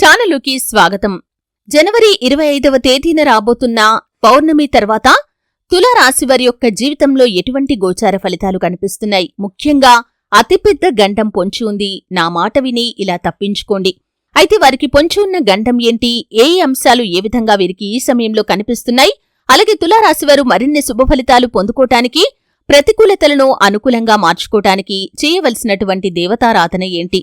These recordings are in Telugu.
ఛానలుకి స్వాగతం. జనవరి ఇరవై ఐదవ తేదీన రాబోతున్న పౌర్ణమి తర్వాత తులారాశివారి యొక్క జీవితంలో ఎటువంటి గోచార ఫలితాలు కనిపిస్తున్నాయి? ముఖ్యంగా అతిపెద్ద గండం పొంచి ఉంది. నా మాట విని ఇలా తప్పించుకోండి. అయితే వారికి పొంచి ఉన్న గండం ఏంటి? ఏ ఏ అంశాలు ఏ విధంగా వీరికి ఈ సమయంలో కనిపిస్తున్నాయి? అలాగే తులారాశివారు మరిన్ని శుభ ఫలితాలు పొందుకోటానికి ప్రతికూలతలను అనుకూలంగా మార్చుకోటానికి చేయవలసినటువంటి దేవతారాధన ఏంటి?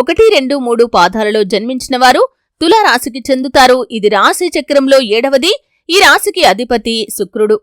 ఒకటి రెండు మూడు పాదాలలో జన్మించిన వారు తులారాశికి చెందుతారు. ఇది రాశి చక్రంలో ఏడవది. ఈ రాశికి అధిపతి శుక్రుడు.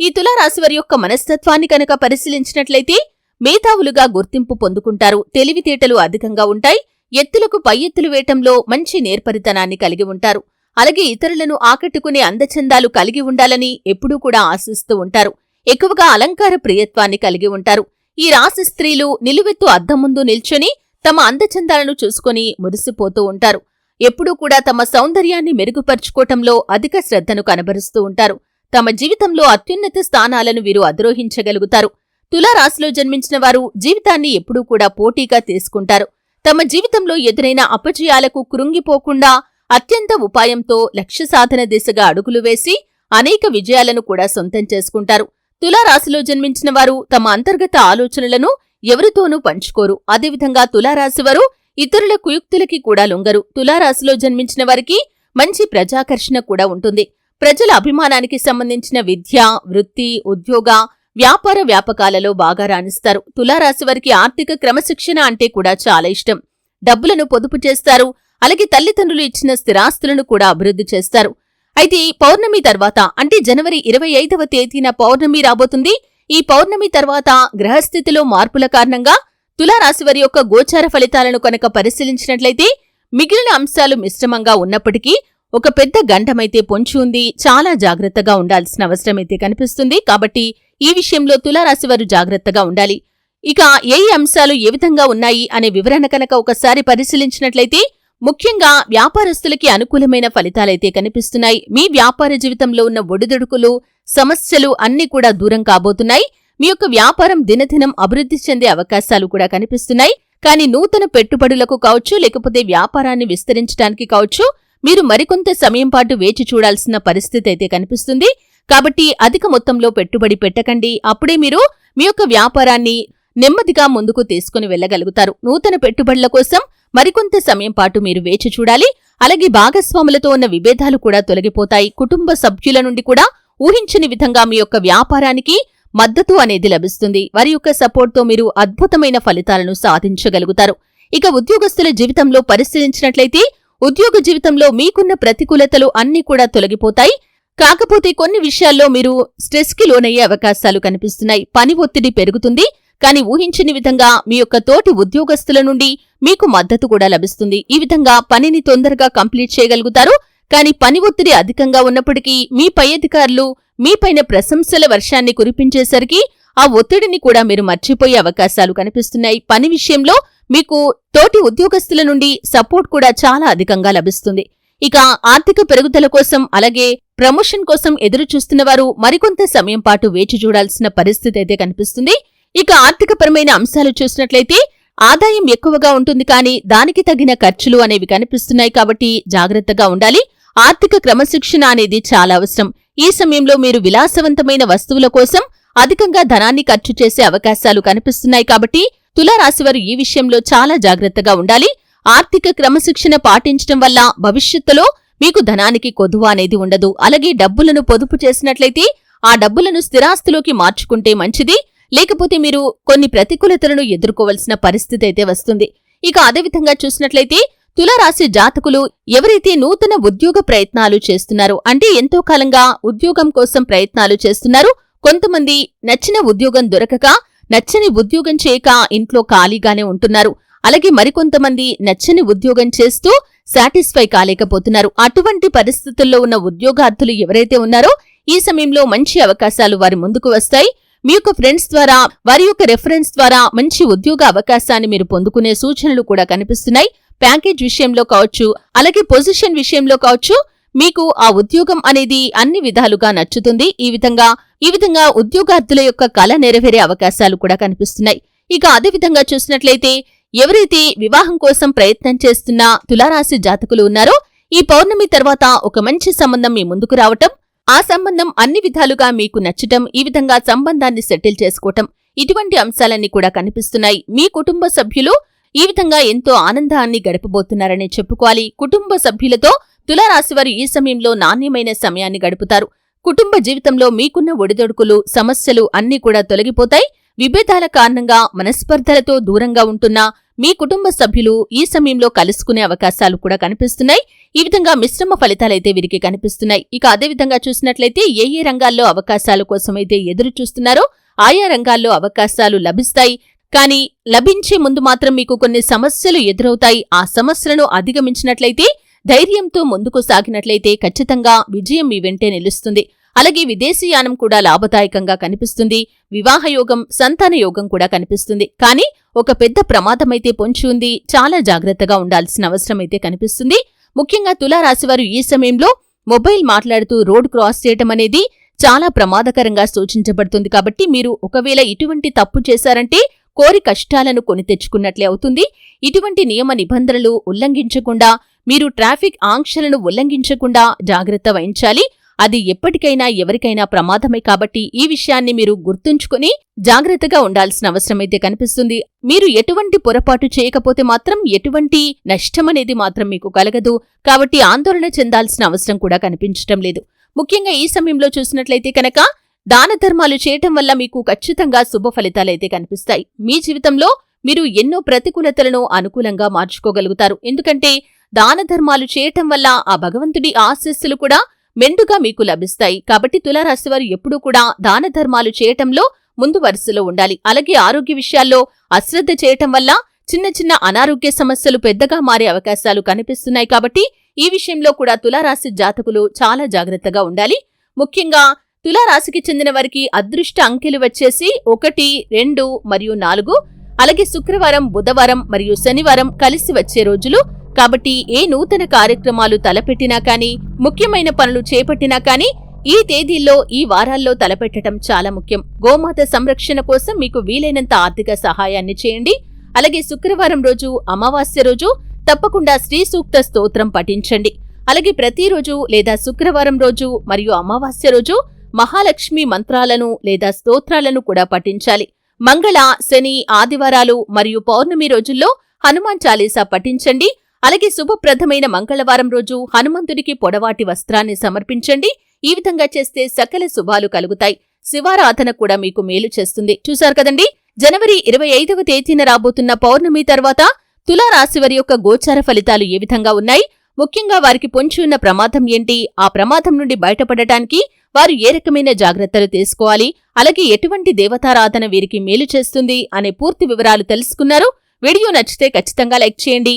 ఈ తులారాశి వారి యొక్క మనస్తత్వాన్ని కనుక పరిశీలించినట్లయితే మేధావులుగా గుర్తింపు పొందుకుంటారు. తెలివితేటలు అధికంగా ఉంటాయి. ఎత్తులకు పై ఎత్తులు వేయటంలో మంచి నేర్పరితనాన్ని కలిగి ఉంటారు. అలాగే ఇతరులను ఆకట్టుకునే అందచందాలు కలిగి ఉండాలని ఎప్పుడూ కూడా ఆశిస్తూ ఉంటారు. ఎక్కువగా అలంకార ప్రియత్వాన్ని కలిగి ఉంటారు. ఈ రాశి స్త్రీలు నిలువెత్తు అద్దం ముందు నిల్చొని తమ అందచందాలను చూసుకొని మురిసిపోతూ ఉంటారు. ఎప్పుడూ కూడా తమ సౌందర్యాన్ని మెరుగుపరుచుకోవటంలో అధిక శ్రద్ధను కనబరుస్తూ ఉంటారు. తమ జీవితంలో అత్యున్నత స్థానాలను వీరు అధిరోహించగలుగుతారు. తులారాశిలో జన్మించిన వారు జీవితాన్ని ఎప్పుడూ కూడా పోటీగా తీసుకుంటారు. తమ జీవితంలో ఎదురైన అపజయాలకు కృంగిపోకుండా అత్యంత ఉపాయంతో లక్ష్య సాధన దిశగా అడుగులు వేసి అనేక విజయాలను కూడా సొంతం చేసుకుంటారు. తులారాశిలో జన్మించిన వారు తమ అంతర్గత ఆలోచనలను ఎవరితోనూ పంచుకోరు. అదేవిధంగా తులారాశివారు ఇతరుల కుయుక్తులకి కూడా లొంగరు. తులారాశిలో జన్మించిన వారికి మంచి ప్రజాకర్షణ కూడా ఉంటుంది. ప్రజల అభిమానానికి సంబంధించిన విద్య వృత్తి ఉద్యోగ వ్యాపార వ్యాపకాలలో బాగా రాణిస్తారు. తులారాశి వారికి ఆర్థిక క్రమశిక్షణ అంటే కూడా చాలా ఇష్టం. డబ్బులను పొదుపు చేస్తారు. అలాగే తల్లిదండ్రులు ఇచ్చిన స్థిరాస్తులను కూడా అభివృద్ధి చేస్తారు. అయితే పౌర్ణమి తర్వాత అంటే జనవరి ఇరవై ఐదవ తేదీన పౌర్ణమి రాబోతుంది. ఈ పౌర్ణమి తర్వాత గ్రహస్థితిలో మార్పుల కారణంగా తులారాశి వారి యొక్క గోచార ఫలితాలను కనుక పరిశీలించినట్లయితే మిగిలిన అంశాలు మిశ్రమంగా ఉన్నప్పటికీ ఒక పెద్ద గండమైతే పొంచి ఉంది. చాలా జాగ్రత్తగా ఉండాల్సిన అవసరమైతే కనిపిస్తుంది. కాబట్టి ఈ విషయంలో తులారాశి వారు జాగ్రత్తగా ఉండాలి. ఇక ఏ అంశాలు ఏ విధంగా ఉన్నాయి అనే వివరణ కనుక ఒకసారి పరిశీలించినట్లయితే ముఖ్యంగా వ్యాపారస్తులకి అనుకూలమైన ఫలితాలైతే కనిపిస్తున్నాయి. మీ వ్యాపార జీవితంలో ఉన్న ఒడిదుడుకులు సమస్యలు అన్నీ కూడా దూరం కాబోతున్నాయి. మీ యొక్క వ్యాపారం దినదినం అభివృద్ధి చెందే అవకాశాలు కూడా కనిపిస్తున్నాయి. కానీ నూతన పెట్టుబడులకు కావచ్చు లేకపోతే వ్యాపారాన్ని విస్తరించడానికి కావచ్చు మీరు మరికొంత సమయం పాటు వేచి చూడాల్సిన పరిస్థితి అయితే కనిపిస్తుంది. కాబట్టి అధిక మొత్తంలో పెట్టుబడి పెట్టకండి. అప్పుడే మీరు మీ యొక్క వ్యాపారాన్ని నెమ్మదిగా ముందుకు తీసుకుని వెళ్ళగలుగుతారు. నూతన పెట్టుబడుల కోసం మరికొంత సమయం పాటు మీరు వేచి చూడాలి. అలాగే భాగస్వాములతో ఉన్న విభేదాలు కూడా తొలగిపోతాయి. కుటుంబ సభ్యుల నుండి కూడా ఊహించని విధంగా మీ యొక్క వ్యాపారానికి మద్దతు అనేది లభిస్తుంది. వారి యొక్క సపోర్ట్తో మీరు అద్భుతమైన ఫలితాలను సాధించగలుగుతారు. ఇక ఉద్యోగస్తుల జీవితంలో పరిశీలించినట్లయితే ఉద్యోగ జీవితంలో మీకున్న ప్రతికూలతలు అన్నీ కూడా తొలగిపోతాయి. కాకపోతే కొన్ని విషయాల్లో మీరు స్ట్రెస్కి లోనయ్యే అవకాశాలు కనిపిస్తున్నాయి. పని ఒత్తిడి పెరుగుతుంది. కానీ ఊహించని విధంగా మీ యొక్క తోటి ఉద్యోగస్తుల నుండి మీకు మద్దతు కూడా లభిస్తుంది. ఈ విధంగా పనిని తొందరగా కంప్లీట్ చేయగలుగుతారు. కానీ పని ఒత్తిడి అధికంగా ఉన్నప్పటికీ మీ పై అధికారులు మీపైన ప్రశంసల వర్షాన్ని కురిపించేసరికి ఆ ఒత్తిడిని కూడా మీరు మర్చిపోయే అవకాశాలు కనిపిస్తున్నాయి. పని విషయంలో మీకు తోటి ఉద్యోగస్తుల నుండి సపోర్ట్ కూడా చాలా అధికంగా లభిస్తుంది. ఇక ఆర్థిక పెరుగుదల కోసం అలాగే ప్రమోషన్ కోసం ఎదురు చూస్తున్న వారు మరికొంత సమయం పాటు వేచి చూడాల్సిన పరిస్థితి అయితే కనిపిస్తుంది. ఇక ఆర్థికపరమైన అంశాలు చూసినట్లయితే ఆదాయం ఎక్కువగా ఉంటుంది కానీ దానికి తగిన ఖర్చులు అనేవి కనిపిస్తున్నాయి కాబట్టి జాగ్రత్తగా ఉండాలి. ఆర్థిక క్రమశిక్షణ అనేది చాలా అవసరం. ఈ సమయంలో మీరు విలాసవంతమైన వస్తువుల కోసం అధికంగా ధనాన్ని ఖర్చు చేసే అవకాశాలు కనిపిస్తున్నాయి కాబట్టి తులారాశివారు ఈ విషయంలో చాలా జాగ్రత్తగా ఉండాలి. ఆర్థిక క్రమశిక్షణ పాటించడం వల్ల భవిష్యత్తులో మీకు ధనానికి కొదువ అనేది ఉండదు. అలాగే డబ్బులను పొదుపు చేసినట్లయితే ఆ డబ్బులను స్థిరాస్తిలోకి మార్చుకుంటే మంచిది. లేకపోతే మీరు కొన్ని ప్రతికూలతలను ఎదుర్కోవలసిన పరిస్థితి అయితే వస్తుంది. ఇక అదేవిధంగా చూసినట్లయితే తులరాశి జాతకులు ఎవరైతే నూతన ఉద్యోగ ప్రయత్నాలు చేస్తున్నారో అంటే ఎంతో కాలంగా ఉద్యోగం కోసం ప్రయత్నాలు చేస్తున్నారు కొంతమంది నచ్చిన ఉద్యోగం దొరకక నచ్చని ఉద్యోగం చేయక ఇంట్లో ఖాళీగానే ఉంటున్నారు. అలాగే మరికొంతమంది నచ్చని ఉద్యోగం చేస్తూ సాటిస్ఫై కాలేకపోతున్నారు. అటువంటి పరిస్థితుల్లో ఉన్న ఉద్యోగార్థులు ఎవరైతే ఉన్నారో ఈ సమయంలో మంచి అవకాశాలు వారి ముందుకు వస్తాయి. మీ యొక్క ఫ్రెండ్స్ ద్వారా వారి యొక్క రెఫరెన్స్ ద్వారా మంచి ఉద్యోగ అవకాశాన్ని మీరు పొందుకునే సూచనలు కూడా కనిపిస్తున్నాయి. ప్యాకేజ్ విషయంలో కావచ్చు అలాగే పొజిషన్ విషయంలో కావచ్చు మీకు ఆ ఉద్యోగం అనేది అన్ని విధాలుగా నచ్చుతుంది. ఈ విధంగా ఈ విధంగా ఉద్యోగార్థుల యొక్క కళ నెరవేరే అవకాశాలు కూడా కనిపిస్తున్నాయి. ఇక అదే విధంగా చూసినట్లయితే ఎవరైతే వివాహం కోసం ప్రయత్నం చేస్తున్న తులారాశి జాతకులు ఉన్నారో ఈ పౌర్ణమి తర్వాత ఒక మంచి సంబంధం మీ ముందుకు రావటం ఆ సంబంధం అన్ని విధాలుగా మీకు నచ్చటం ఈ విధంగా సంబంధాన్ని సెటిల్ చేసుకోవటం ఇటువంటి అంశాలన్నీ కూడా కనిపిస్తున్నాయి. మీ కుటుంబ సభ్యులు ఈ విధంగా ఎంతో ఆనందాన్ని గడపబోతున్నారని చెప్పుకోవాలి. కుటుంబ సభ్యులతో తులారాశివారు ఈ సమయంలో నాణ్యమైన సమయాన్ని గడుపుతారు. కుటుంబ జీవితంలో మీకున్న ఒడిదొడుకులు సమస్యలు అన్నీ కూడా తొలగిపోతాయి. విభేదాల కారణంగా మనస్పర్ధలతో దూరంగా ఉంటున్న మీ కుటుంబ సభ్యులు ఈ సమయంలో కలుసుకునే అవకాశాలు కూడా కనిపిస్తున్నాయి. ఈ విధంగా మిశ్రమ ఫలితాలైతే వీరికి కనిపిస్తున్నాయి. ఇక అదే విధంగా చూసినట్లయితే ఏ ఏ రంగాల్లో అవకాశాల కోసమైతే ఎదురు చూస్తున్నారో ఆయా రంగాల్లో అవకాశాలు లభిస్తాయి. కానీ లభించే ముందు మాత్రం మీకు కొన్ని సమస్యలు ఎదురవుతాయి. ఆ సమస్యలను అధిగమించినట్లయితే ధైర్యంతో ముందుకు సాగినట్లయితే ఖచ్చితంగా విజయం మీ వెంటే నిలుస్తుంది. అలాగే విదేశీయానం కూడా లాభదాయకంగా కనిపిస్తుంది. వివాహయోగం సంతాన యోగం కూడా కనిపిస్తుంది. కానీ ఒక పెద్ద ప్రమాదమైతే పొంచి ఉంది. చాలా జాగ్రత్తగా ఉండాల్సిన అవసరమైతే కనిపిస్తుంది. ముఖ్యంగా తులారాశివారు ఈ సమయంలో మొబైల్ మాట్లాడుతూ రోడ్ క్రాస్ చేయటం అనేది చాలా ప్రమాదకరంగా సూచించబడుతుంది. కాబట్టి మీరు ఒకవేళ ఇటువంటి తప్పు చేశారంటే కోరి కష్టాలను కొని తెచ్చుకున్నట్లే అవుతుంది. ఇటువంటి నియమ నిబంధనలు ఉల్లంఘించకుండా మీరు ట్రాఫిక్ ఆంక్షలను ఉల్లంఘించకుండా జాగ్రత్త వహించాలి. అది ఎప్పటికైనా ఎవరికైనా ప్రమాదమే కాబట్టి ఈ విషయాన్ని మీరు గుర్తుంచుకుని జాగ్రత్తగా ఉండాల్సిన అవసరమైతే కనిపిస్తుంది. మీరు ఎటువంటి పొరపాటు చేయకపోతే మాత్రం ఎటువంటి నష్టమనేది మాత్రం మీకు కలగదు. కాబట్టి ఆందోళన చెందాల్సిన అవసరం కూడా కనిపించటం లేదు. ముఖ్యంగా ఈ సమయంలో చూసినట్లయితే కనుక దాన ధర్మాలు చేయటం వల్ల మీకు ఖచ్చితంగా శుభ ఫలితాలైతే కనిపిస్తాయి. మీ జీవితంలో మీరు ఎన్నో ప్రతికూలతలను అనుకూలంగా మార్చుకోగలుగుతారు. ఎందుకంటే దాన ధర్మాలు చేయటం వల్ల ఆ భగవంతుడి ఆశస్సులు కూడా మెండుగా మీకు లభిస్తాయి. కాబట్టి తులారాశివారు ఎప్పుడూ కూడా దాన ధర్మాలు చేయటంలో ముందు వరుసలో ఉండాలి. అలాగే ఆరోగ్య విషయాల్లో అశ్రద్ధ చేయటం వల్ల చిన్న చిన్న అనారోగ్య సమస్యలు పెద్దగా మారే అవకాశాలు కనిపిస్తున్నాయి. కాబట్టి ఈ విషయంలో కూడా తులారాశి జాతకులు చాలా జాగ్రత్తగా ఉండాలి. ముఖ్యంగా తులారాశికి చెందిన వారికి అదృష్ట అంకెలు వచ్చేసి ఒకటి రెండు మరియు నాలుగు. అలాగే శుక్రవారం బుధవారం మరియు శనివారం కలిసి వచ్చే రోజులు కాబట్టి ఏ నూతన కార్యక్రమాలు తలపెట్టినా కానీ ముఖ్యమైన పనులు చేపట్టినా కానీ ఈ తేదీల్లో ఈ వారాల్లో తలపెట్టడం చాలా ముఖ్యం. గోమాత సంరక్షణ కోసం మీకు వీలైనంత ఆర్థిక సహాయాన్ని చేయండి. అలాగే శుక్రవారం రోజు అమావాస్య రోజు తప్పకుండా శ్రీ సూక్త స్తోత్రం పఠించండి. అలాగే ప్రతిరోజు లేదా శుక్రవారం రోజు మరియు అమావాస్య రోజు మహాలక్ష్మి మంత్రాలను లేదా స్తోత్రాలను కూడా పఠించాలి. మంగళ శని ఆదివారాలు మరియు పౌర్ణమి రోజుల్లో హనుమాన్ చాలీసా పఠించండి. అలాగే శుభప్రదమైన మంగళవారం రోజు హనుమంతుడికి పొడవాటి వస్త్రాన్ని సమర్పించండి. ఈ విధంగా చేస్తే సకల శుభాలు కలుగుతాయి. శివారాధన కూడా మీకు మేలు చేస్తుంది. చూశారు కదండి? జనవరి ఇరవై ఐదవ తేదీన రాబోతున్న పౌర్ణమి తర్వాత తులారాశివరి యొక్క గోచార ఫలితాలు ఏ విధంగా ఉన్నాయి? ముఖ్యంగా వారికి పొంచి ఉన్న ప్రమాదం ఏంటి? ఆ ప్రమాదం నుండి బయటపడటానికి వారు ఏ రకమైన జాగ్రత్తలు తీసుకోవాలి? అలాగే ఎటువంటి దేవతారాధన వీరికి మేలు చేస్తుంది? అనే పూర్తి వివరాలు తెలుసుకున్నారు. వీడియో నచ్చితే ఖచ్చితంగా లైక్ చేయండి.